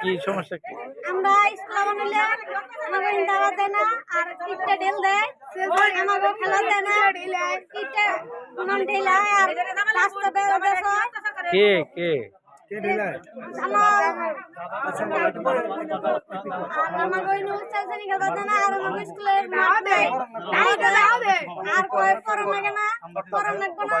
কি সমস্যা কি? আমরা ইসলাম নিলে আমাকে দাওয়াত দেয় না আর ইটটা ঢেল দেয় আমাকে খেলা দেয় না। ইটটা উনান ঢেলায় আর রাস্তা বের কে কে? আর কয় পরম লাগে না পরম লাগবে না।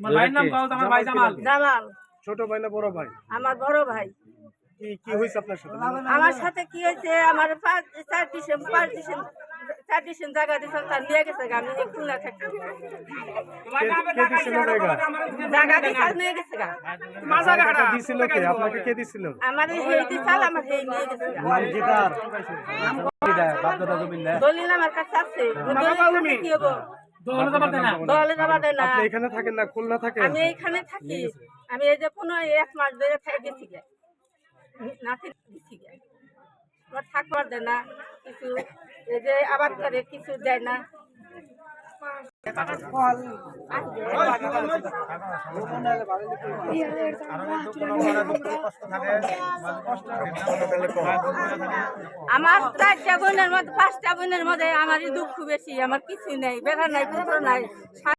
বাসা নাম কি? নাম- নাম বলেন। আমার নাম জহুরে জামাল। ছোট ভাই না বড় ভাই? আমার বড় ভাই। কি কি হয়েছে আপনার সাথে? আমার সাথে কি হয়েছে আমার পাঁচ চার ডিসেম্বর পাঁচ ডিসেম্বর চার ডিসেম্বর জায়গা দিয়েছে তার নিয়ে গেছে গা, আমি খুলনা থাকতে কে- কে দিছিল জায়গা? নিয়ে গেছে গা। দিছিল কে? আপনাকে কে দিছিল? আমার এই হেই দিছাল আমার হেই নিয়ে গেছে নাম কি তার দলিল আমার কাছে আছে। দলিল কি হব দলে যাবা দেয় না। আপনি এখানে থাকেন না খুলনা থাকেন? আমি এইখানে থাকি। আমি এই যে কোনো এক মাস ধরে থাকি গেছি গে। নাতি দিছি গে। আমার থাকবার দেয় না কিছু। এই যে আবাদ করে কিছু দেয় না। আমার চারটা বোনের মধ্যে, পাঁচটা বোনের মধ্যে আমারই দুঃখ বেশি, আমার কিছু নেই, বেড়া নাই, পুত্র নাই।